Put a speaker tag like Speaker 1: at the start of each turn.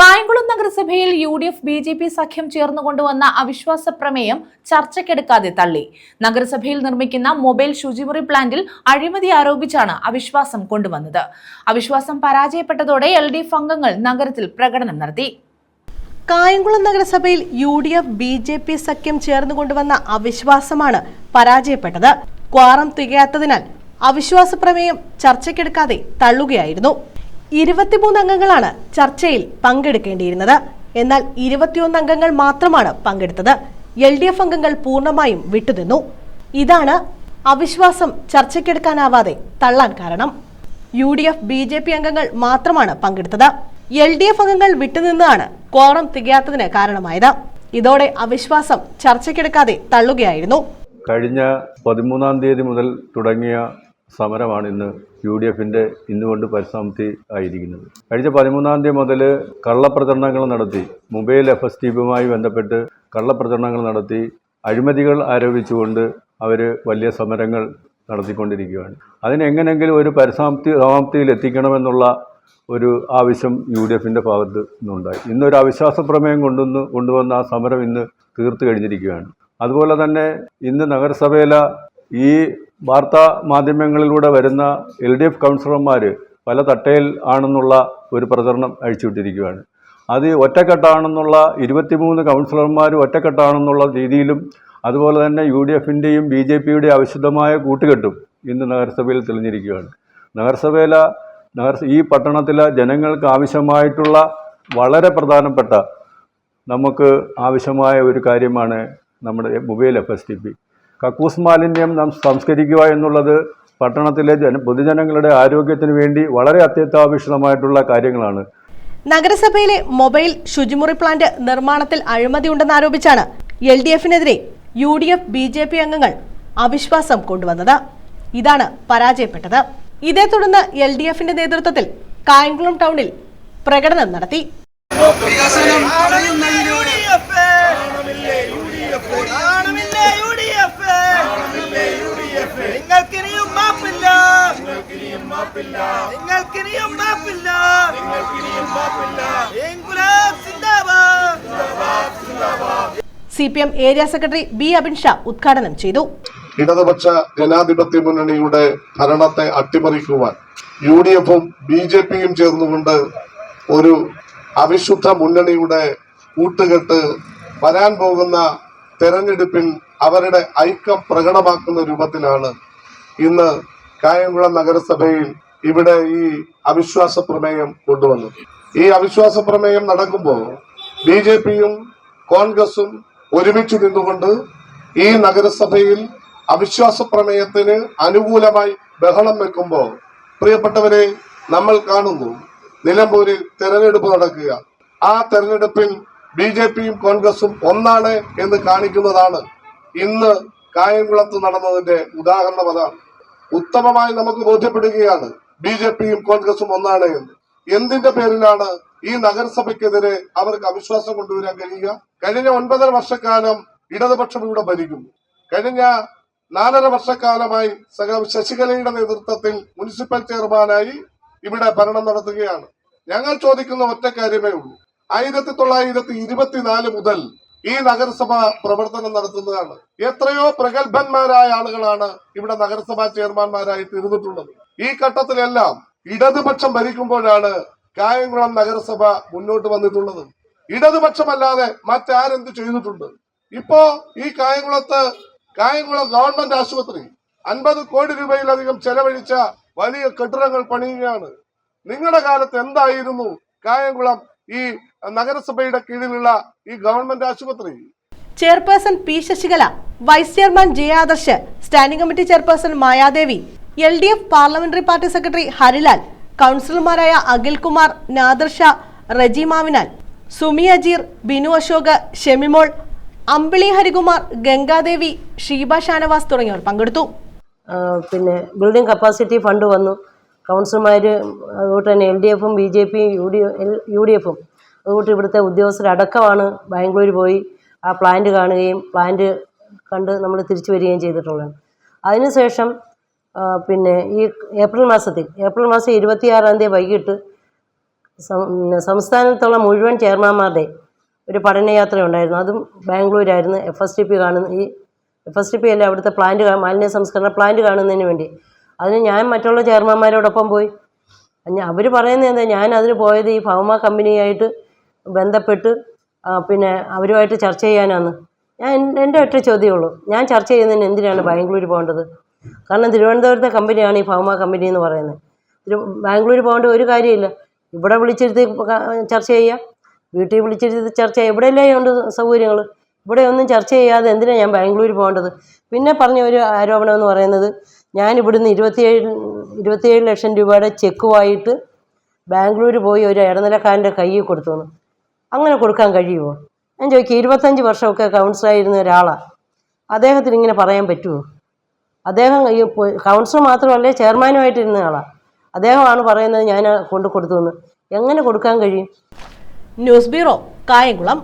Speaker 1: കായംകുളം നഗരസഭയിൽ U D F B J P സഖ്യം ചേർന്ന് കൊണ്ടുവന്ന അവിശ്വാസ പ്രമേയം ചർച്ചയ്ക്കെടുക്കാതെ തള്ളി. നഗരസഭയിൽ നിർമ്മിക്കുന്ന മൊബൈൽ ശുചിമുറി പ്ലാന്റിൽ അഴിമതി ആരോപിച്ചാണ് അവിശ്വാസം കൊണ്ടുവന്നത്. അവിശ്വാസം പരാജയപ്പെട്ടതോടെ എൽ ഡി എഫ് അംഗങ്ങൾ നഗരത്തിൽ പ്രകടനം നടത്തി.
Speaker 2: കായംകുളം നഗരസഭയിൽ U D F B J P സഖ്യം ചേർന്ന് കൊണ്ടുവന്ന അവിശ്വാസമാണ് പരാജയപ്പെട്ടത്. ക്വാറം തികയാത്തതിനാൽ അവിശ്വാസ പ്രമേയം ചർച്ചയ്ക്കെടുക്കാതെ തള്ളുകയായിരുന്നു. ഇരുപത്തിമൂന്ന് അംഗങ്ങളാണ് ചർച്ചയിൽ പങ്കെടുക്കേണ്ടിയിരുന്നത്. എന്നാൽ ഇരുപത്തിയൊന്ന് അംഗങ്ങൾ മാത്രമാണ് പങ്കെടുത്തത്. എൽ ഡി എഫ് അംഗങ്ങൾ പൂർണമായും വിട്ടുനിന്നു. ഇതാണ് അവിശ്വാസം ചർച്ചയ്ക്കെടുക്കാനാവാതെ തള്ളാൻ കാരണം. U D F B J P അംഗങ്ങൾ മാത്രമാണ് പങ്കെടുത്തത്. എൽ ഡി എഫ് അംഗങ്ങൾ വിട്ടുനിന്നാണ് കോറം തികയാത്തതിന് കാരണമായത്. ഇതോടെ അവിശ്വാസം ചർച്ചയ്ക്കെടുക്കാതെ തള്ളുകയായിരുന്നു.
Speaker 3: കഴിഞ്ഞ പതിമൂന്നാം തീയതി മുതൽ തുടങ്ങിയ സമരമാണ് ഇന്ന് യു ഡി എഫിന്റെ ഇന്നുകൊണ്ട് പരിസമാപ്തി ആയിരിക്കുന്നത്. കഴിഞ്ഞ പതിമൂന്നാം തീയതി മുതൽ കള്ളപ്രചരണങ്ങൾ നടത്തി മൊബൈൽ എഫ് എസ് ടി ബന്ധപ്പെട്ട് കള്ളപ്രചരണങ്ങൾ നടത്തി അഴിമതികൾ ആരോപിച്ചുകൊണ്ട് അവർ വലിയ സമരങ്ങൾ നടത്തിക്കൊണ്ടിരിക്കുകയാണ്. അതിനെങ്ങനെങ്കിലും ഒരു പരിസമാപ്തി സമാപ്തിയിൽ എത്തിക്കണമെന്നുള്ള ഒരു ആവശ്യം യു ഡി എഫിന്റെ ഭാഗത്ത് നിന്നുണ്ടായി. ഇന്നൊരു അവിശ്വാസ പ്രമേയം കൊണ്ടുവന്ന് കൊണ്ടുവന്ന ആ സമരം ഇന്ന് തീർത്തു കഴിഞ്ഞിരിക്കുകയാണ്. അതുപോലെ തന്നെ ഇന്ന് നഗരസഭയിലെ ഈ വാർത്താ മാധ്യമങ്ങളിലൂടെ വരുന്ന എൽ ഡി എഫ് കൗൺസിലർമാർ പല തട്ടയിൽ ആണെന്നുള്ള ഒരു പ്രചരണം അഴിച്ചുവിട്ടിരിക്കുകയാണ്. അത് ഒറ്റക്കെട്ടാണെന്നുള്ള ഇരുപത്തിമൂന്ന് കൗൺസിലർമാർ ഒറ്റക്കെട്ടാണെന്നുള്ള രീതിയിലും അതുപോലെ തന്നെ യു ഡി എഫിന്റെയും ബി ജെ പിയുടെയും അവിശുദ്ധമായ കൂട്ടുകെട്ടും ഇന്ന് നഗരസഭയിൽ തെളിഞ്ഞിരിക്കുകയാണ്. നഗരസഭയിലെ നഗര ഈ പട്ടണത്തിലെ ജനങ്ങൾക്ക് ആവശ്യമായിട്ടുള്ള വളരെ പ്രധാനപ്പെട്ട നമുക്ക് ആവശ്യമായ ഒരു കാര്യമാണ് നമ്മുടെ mobile F S T P. കക്കൂസ് മാലിന്യം നാം സംസ്കരിക്കുക എന്നുള്ളത് പട്ടണത്തിലെ ജന പൊതുജനങ്ങളുടെ ആരോഗ്യത്തിന് വേണ്ടി വളരെ അത്യന്താപേക്ഷിതമായിട്ടുള്ള കാര്യങ്ങളാണ്.
Speaker 2: നഗരസഭയിലെ മൊബൈൽ ശുചിമുറി പ്ലാന്റ് നിർമ്മാണത്തിൽ അഴിമതിയുണ്ടെന്നാരോപിച്ചാണ് L D എഫിനെതിരെ U D F B J P അംഗങ്ങൾ അവിശ്വാസം കൊണ്ടുവന്നത്. ഇതാണ് പരാജയപ്പെട്ടത്. ഇതേ തുടർന്ന് എൽ ഡി എഫിന്റെ നേതൃത്വത്തിൽ കായംകുളം ടൗണിൽ പ്രകടനം നടത്തി.
Speaker 4: നിങ്ങൾക്കിനിയും മാപ്പില്ല. ഇൻകുലാബ് സിന്ദാബാദ്.
Speaker 2: C P M area secretary B Abin Shah ഉദ്ഘാടനം ചെയ്തു.
Speaker 5: ഇടതുപക്ഷ ജനാധിപത്യ മുന്നണിയുടെ ഭരണത്തെ അട്ടിമറിക്കുവാൻ യു ഡി എഫും ബി ജെ പിയും ചേർന്നുകൊണ്ട് ഒരു അവിശുദ്ധ മുന്നണിയുടെ കൂട്ടുകെട്ട് വരാൻ പോകുന്ന തെരഞ്ഞെടുപ്പിൽ അവരുടെ ഐക്യം പ്രകടമാക്കുന്ന രൂപത്തിലാണ് ഇന്ന് കായംകുളം നഗരസഭയിൽ ഇവിടെ ഈ അവിശ്വാസ പ്രമേയം കൊണ്ടുവന്നു. ഈ അവിശ്വാസ പ്രമേയം നടക്കുമ്പോൾ ബി ജെ പിയും കോൺഗ്രസും ഒരുമിച്ച് നിന്നുകൊണ്ട് ഈ നഗരസഭയിൽ അവിശ്വാസ പ്രമേയത്തിന് അനുകൂലമായി ബഹളം വെക്കുമ്പോൾ പ്രിയപ്പെട്ടവരെ നമ്മൾ കാണുന്നു നിലമ്പൂരിൽ തെരഞ്ഞെടുപ്പ് നടക്കുക. ആ തെരഞ്ഞെടുപ്പിൽ ബി ജെ പിയും കോൺഗ്രസും ഒന്നാണ് എന്ന് കാണിക്കുന്നതാണ് ഇന്ന് കായംകുളത്ത് നടന്നതിന്റെ ഉദാഹരണം അതാണ്. ഉത്തമമായി നമുക്ക് ബോധ്യപ്പെടുകയാണ് ബി ജെ പിയും കോൺഗ്രസും ഒന്നാണ് എന്ന്. എന്തിന്റെ പേരിലാണ് ഈ നഗരസഭയ്ക്കെതിരെ അവർക്ക് അവിശ്വാസം കൊണ്ടുവരാൻ കഴിയുക? കഴിഞ്ഞ ഒൻപതര വർഷക്കാലം ഇടതുപക്ഷം ഇവിടെ ഭരിക്കുന്നു. കഴിഞ്ഞ നാലര വർഷക്കാലമായി സഖാവ് ശശികലയുടെ നേതൃത്വത്തിൽ മുനിസിപ്പൽ ചെയർമാനായി ഇവിടെ ഭരണം നടത്തുകയാണ്. ഞങ്ങൾ ചോദിക്കുന്ന ഒറ്റ കാര്യമേ ഉള്ളൂ. ആയിരത്തി തൊള്ളായിരത്തി ഇരുപത്തിനാല് മുതൽ ഈ നഗരസഭ പ്രവർത്തനം നടത്തുന്നതാണ്. എത്രയോ പ്രഗത്ഭന്മാരായ ആളുകളാണ് ഇവിടെ നഗരസഭാ ചെയർമാൻമാരായി ഇരുന്നിട്ടുള്ളത്. ഈ ഘട്ടത്തിലെല്ലാം ഇടതുപക്ഷം ഭരിക്കുമ്പോഴാണ് കായംകുളം നഗരസഭ മുന്നോട്ട് വന്നിട്ടുള്ളത്. ഇടതുപക്ഷമല്ലാതെ മറ്റാരെന്ത് ചെയ്തിട്ടുണ്ട്? ഇപ്പോ ഈ കായംകുളത്ത് കായംകുളം ഗവൺമെന്റ് ആശുപത്രി അൻപത് കോടി രൂപയിലധികം ചെലവഴിച്ച വലിയ കെട്ടിടങ്ങൾ പണിയുകയാണ്. നിങ്ങളുടെ കാലത്ത് എന്തായിരുന്നു കായംകുളം ഈ നഗരസഭയുടെ കീഴിലുള്ള ഈ ഗവൺമെന്റ് ആശുപത്രി?
Speaker 2: Chairperson P Sasikala vice chairman Jaya Adarsh standing committee chairperson Mayadevi L D F parliamentary party secretary Harilal കൗൺസിലർമാരായ അഖിൽകുമാർ നാദർ ഷാ റജി മാവിനാൽ സുമി അജീർ ബിനു അശോക് ഷെമിമോൾ അമ്പിളി ഹരികുമാർ ഗംഗാദേവി ഷീബ ഷാനവാസ് തുടങ്ങിയവർ പങ്കെടുത്തു.
Speaker 6: പിന്നെ ബിൽഡിംഗ് കപ്പാസിറ്റി ഫണ്ട് വന്നു. കൗൺസിലർമാർ അതുകൊണ്ട് തന്നെ എൽ ഡി എഫും ബി ജെ പിയും യു ഡി യു ഡി എഫും അതുകൊണ്ട് ഇവിടുത്തെ ഉദ്യോഗസ്ഥരടക്കമാണ് ബാംഗ്ലൂർ പോയി ആ പ്ലാന്റ് കാണുകയും പ്ലാന്റ് കണ്ട് നമ്മൾ തിരിച്ചു വരികയും ചെയ്തിട്ടുള്ളത്. അതിനുശേഷം പിന്നെ ഈ ഏപ്രിൽ മാസത്തിൽ ഏപ്രിൽ മാസം ഇരുപത്തിയാറാം തീയതി വൈകിട്ട് സംസ്ഥാനത്തുള്ള മുഴുവൻ ചെയർമാന്മാരുടെ ഒരു പഠനയാത്ര ഉണ്ടായിരുന്നു അതും ബാംഗ്ലൂരായിരുന്നു. എഫ് എസ് ടി പി കാണുന്ന ഈ എഫ് എസ് ടി പി അല്ല അവിടുത്തെ പ്ലാന്റ് മാലിന്യ സംസ്കരണ പ്ലാന്റ് കാണുന്നതിന് വേണ്ടി. അതിന് ഞാൻ മറ്റുള്ള ചെയർമാന്മാരോടൊപ്പം പോയി. അവർ പറയുന്നത് എന്താ ഞാൻ അതിന് പോയത് ഈ ഭൗമ കമ്പനിയായിട്ട് ബന്ധപ്പെട്ട് പിന്നെ അവരുമായിട്ട് ചർച്ച ചെയ്യാനാണ്. ഞാൻ എന്റെ ഒറ്റ ചോദ്യമുള്ളൂ ഞാൻ ചർച്ച ചെയ്യുന്നതിന് എന്തിനാണ് ബാംഗ്ലൂർ പോകേണ്ടത്? കാരണം തിരുവനന്തപുരത്തെ കമ്പനിയാണ് ഈ ഭൗമ കമ്പനി എന്ന് പറയുന്നത്. തിരു ബാംഗ്ലൂർ പോകേണ്ട ഒരു കാര്യമില്ല. ഇവിടെ വിളിച്ചിരുത്തി ചർച്ച ചെയ്യാം. വീട്ടിൽ വിളിച്ചിരുത്തി ചർച്ച ചെയ്യാം. ഇവിടെയല്ലേ ഉണ്ട് സൗകര്യങ്ങൾ? ഇവിടെ ഒന്നും ചർച്ച ചെയ്യാതെ എന്തിനാണ് ഞാൻ ബാംഗ്ലൂർ പോകേണ്ടത്? പിന്നെ പറഞ്ഞ ഒരു ആരോപണം എന്ന് പറയുന്നത് ഞാൻ ഇവിടുന്ന് ഇരുപത്തിയേഴ് ഇരുപത്തിയേഴ് ലക്ഷം രൂപയുടെ ചെക്കുമായിട്ട് ബാംഗ്ലൂർ പോയി ഒരു ഇടനിലക്കാരന്റെ കയ്യിൽ കൊടുത്തു. അങ്ങനെ കൊടുക്കാൻ കഴിയുമോ? ഞാൻ ചോദിക്കും ഇരുപത്തഞ്ച് വർഷമൊക്കെ കൗൺസിലായിരുന്ന ഒരാളാണ് അദ്ദേഹത്തിന് ഇങ്ങനെ പറയാൻ പറ്റുമോ? അദ്ദേഹം ഈ കൗൺസിലർ മാത്രമല്ല ചെയർമാനുമായിട്ടിരുന്ന ആളാണ് അദ്ദേഹമാണ് പറയുന്നത് ഞാൻ കൊണ്ട് കൊടുത്തു എന്ന് എങ്ങനെ കൊടുക്കാൻ കഴിയും?
Speaker 2: News bureau Kayamkulam.